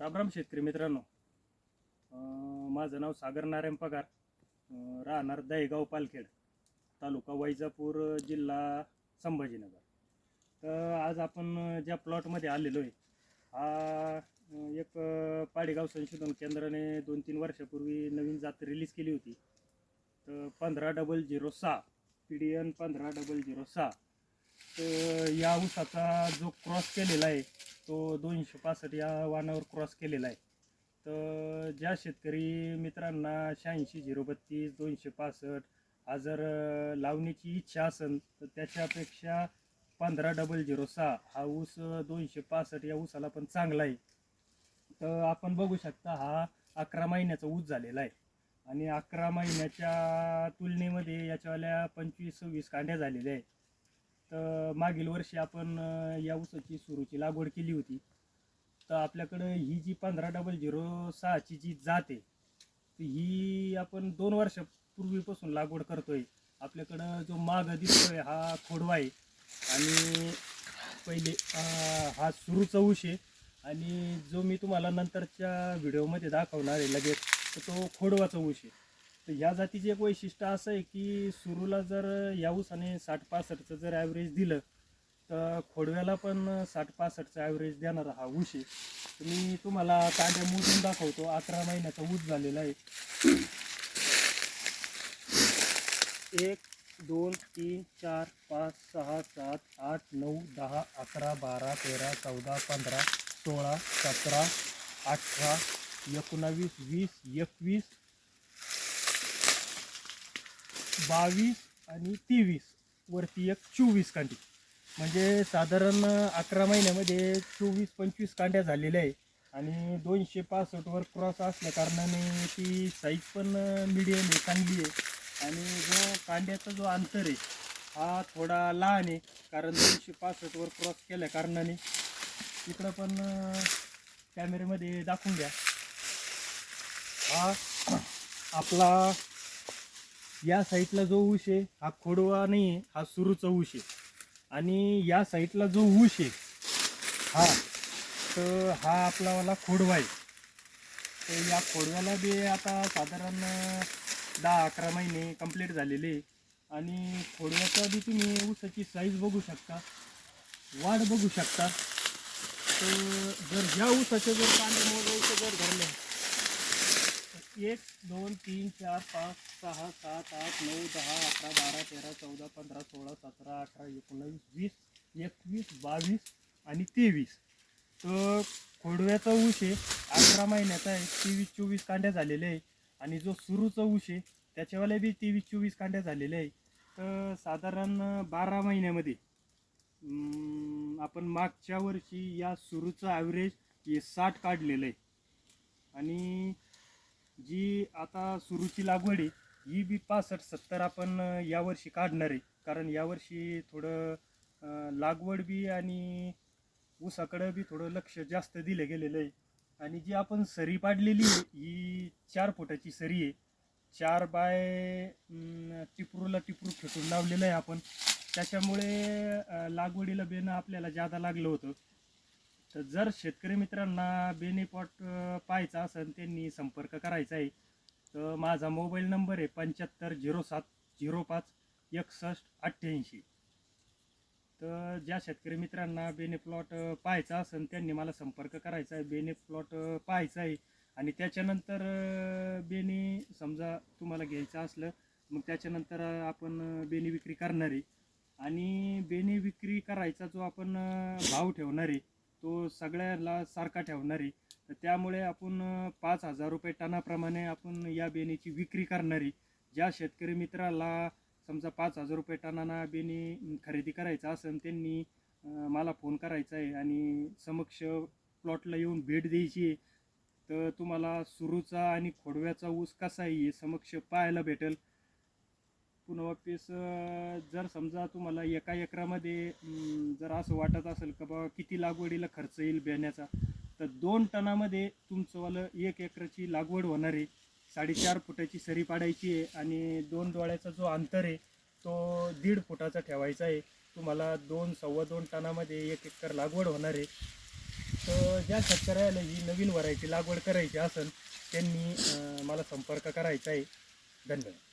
रामराम शेतकरी मित्रांनो. माझं नाव सागर नारायण पगार. राहणार दहेगाव पालखेड तालुका वैजापूर जिल्हा संभाजीनगर. तर आज आपण ज्या प्लॉटमध्ये आलेलो आहे हा एक पाडेगाव संशोधन केंद्राने दोन तीन वर्षापूर्वी नवीन जात रिलीज केली होती. तर पंधरा डबल झिरो सहा पी डी एन पंधरा डबल झिरो सहा. तर या ऊसाचा जो क्रॉस केलेला आहे तो दोनशे पासष्ट या वानावर क्रॉस केलेला आहे. तर ज्या शेतकरी मित्रांना शहाऐंशी झिरो बत्तीस दोनशे पासष्ट हा जर लावण्याची इच्छा असेल तर त्याच्यापेक्षा पंधरा डबल झिरो सहा हा ऊस दोनशे पासष्ट या ऊसाला पण चांगला आहे. तर आपण बघू शकता हा अकरा महिन्याचा ऊस झालेला आहे. आणि अकरा महिन्याच्या तुलनेमध्ये याच्यावाल्या पंचवीस सव्वीस कांड्या झालेल्या आहे तर मागील वर्षी आपण या ऊसाची सुरूची लागवड केली होती. तर आपल्याकडं ही जी पंधरा डबल झिरो सहाची जी जात आहे तर ही आपण दोन वर्षापूर्वीपासून लागवड करतोय. आपल्याकडं जो माग दिसतोय हा खोडवा आहे. आणि पहिले हा सुरूचा ऊस आहे. आणि जो मी तुम्हाला नंतरच्या व्हिडिओमध्ये दाखवणार आहे लगेच तर तो खोडवाचा ऊस आहे. तर ह्या जातीचे एक वैशिष्ट्य असं आहे की सुरूला जर या ऊसाने साठ पासष्टचं जर ॲव्हरेज दिलं तर खोडव्याला पण साठ पासष्टचं ॲव्हरेज देणारा हा ऊस आहे. मी तुम्हाला कांड्या मोजून दाखवतो. अकरा महिन्याचा ऊस झालेला आहे. एक दोन तीन चार पाच सहा सात आठ नऊ दहा अकरा बारा तेरा चौदा पंधरा सोळा सतरा अठरा एकोणावीस वीस एकवीस बावीस आणि तेवीस वरती एक चोवीस कांडी. म्हणजे साधारण अकरा महिन्यामध्ये चोवीस पंचवीस कांड्या झालेल्या आहे. आणि दोनशे पासष्टवर क्रॉस असल्या कारणाने ती साईज पण मिडियम आहे चांगली आहे. आणि जो कांड्याचा जो अंतर आहे हा थोडा लहान आहे. कारण दोनशे पासष्टवर क्रॉस केल्या कारणाने इकडं पण कॅमेऱ्यामध्ये दाखवून द्या. हा आपला या साईडला जो ऊस आहे हा खोडवा नाही आहे हा सुरूचा ऊस आहे. आणि या साईडला जो ऊस आहे हा तर हा आपलावाला खोडवा आहे. तर या खोडव्याला बी आता साधारण दहा अकरा महिने कंप्लीट झालेले आणि खोडव्याचा बी तुम्ही ऊसाची साईज बघू शकता. वाढ बघू शकता. तर जर ह्या ऊसाचं जर पाणी मोजायचं जर धरलं एक दोन तीन चार पाच सहा सात आठ नऊ दहा अकरा बारा तेरा चौदा पंधरा सोळा सतरा अठरा एकोणावीस वीस एकवीस बावीस आणि तेवीस. तर खोडव्याचा ऊस आहे अकरा महिन्याचा आहे तेवीस चोवीस कांड्या झालेल्या आहे आणि जो सुरूचा ऊस आहे त्याच्यावाल्या बी तेवीस चोवीस कांड्या झालेल्या आहे. तर साधारण बारा महिन्यामध्ये आपण मागच्या वर्षी या सुरूचं ॲव्हरेज हे साठ काढलेलं आहे. आणि जी आता सुरूची लागवड आहे ही बी पासष्ट सत्तर आपण यावर्षी काढणार आहे. कारण यावर्षी थोडं लागवड बी आणि ऊसाकडं बी थोडं लक्ष जास्त दिलं गेलेलं आहे. आणि जी आपण सरी पाडलेली आहे ही चार फुटाची सरी आहे. चार बाय टिपरूला टिपरू फेटून लावलेलं आहे आपण. त्याच्यामुळे लागवडीला बेनं आपल्याला जादा लागलं होतं. तर जर शेतकरी मित्रांना बेनिपॉट पाहायचा असेल त्यांनी संपर्क करायचा आहे तर माझा मोबाईल नंबर आहे पंच्याहत्तर झिरो सात झिरो पाच एकसष्ट अठ्ठ्याऐंशी. तर ज्या शेतकरी मित्रांना बेने प्लॉट पाहायचा असेल त्यांनी मला संपर्क करायचा आहे बेने प्लॉट पाहायचा आहे. आणि त्याच्यानंतर बेनी समजा तुम्हाला घ्यायचं असलं मग त्याच्यानंतर आपण बेनी विक्री करणार आहे. आणि बेनी विक्री करायचा जो आपण भाव ठेवणार आहे तो सगळ्याला सारखा ठेवणार आहे. तर त्यामुळे आपण पाच हजार रुपये टनाप्रमाणे आपण या बेणीची विक्री करणारी ज्या शेतकरी मित्राला समजा पाच हजार रुपये टनाना बेणी खरेदी करायचा असेल त्यांनी मला फोन करायचा आहे आणि समक्ष प्लॉटला येऊन भेट द्यायची आहे. तर तुम्हाला सुरूचा आणि खोडव्याचा ऊस कसा आहे समक्ष पाहायला भेटेल. पुन्हा वापिस जर समजा तुम्हाला एका एकरामध्ये जर असं वाटत असेल का बाबा किती लागवडीला खर्च येईल बियाण्याचा तर दोन टनामध्ये तुमचंवालं एक एकराची लागवड होणार आहे. साडेचार फुटाची सरी पाडायची आहे आणि दोन डोळ्याचा जो अंतर आहे तो दीड फुटाचा ठेवायचा आहे. तुम्हाला दोन सव्वा दोन टनामध्ये एक एकर लागवड होणार आहे. तर ज्या शेतकऱ्याला ही नवीन व्हरायटी लागवड करायची असेल त्यांनी मला संपर्क करायचा आहे. धन्यवाद.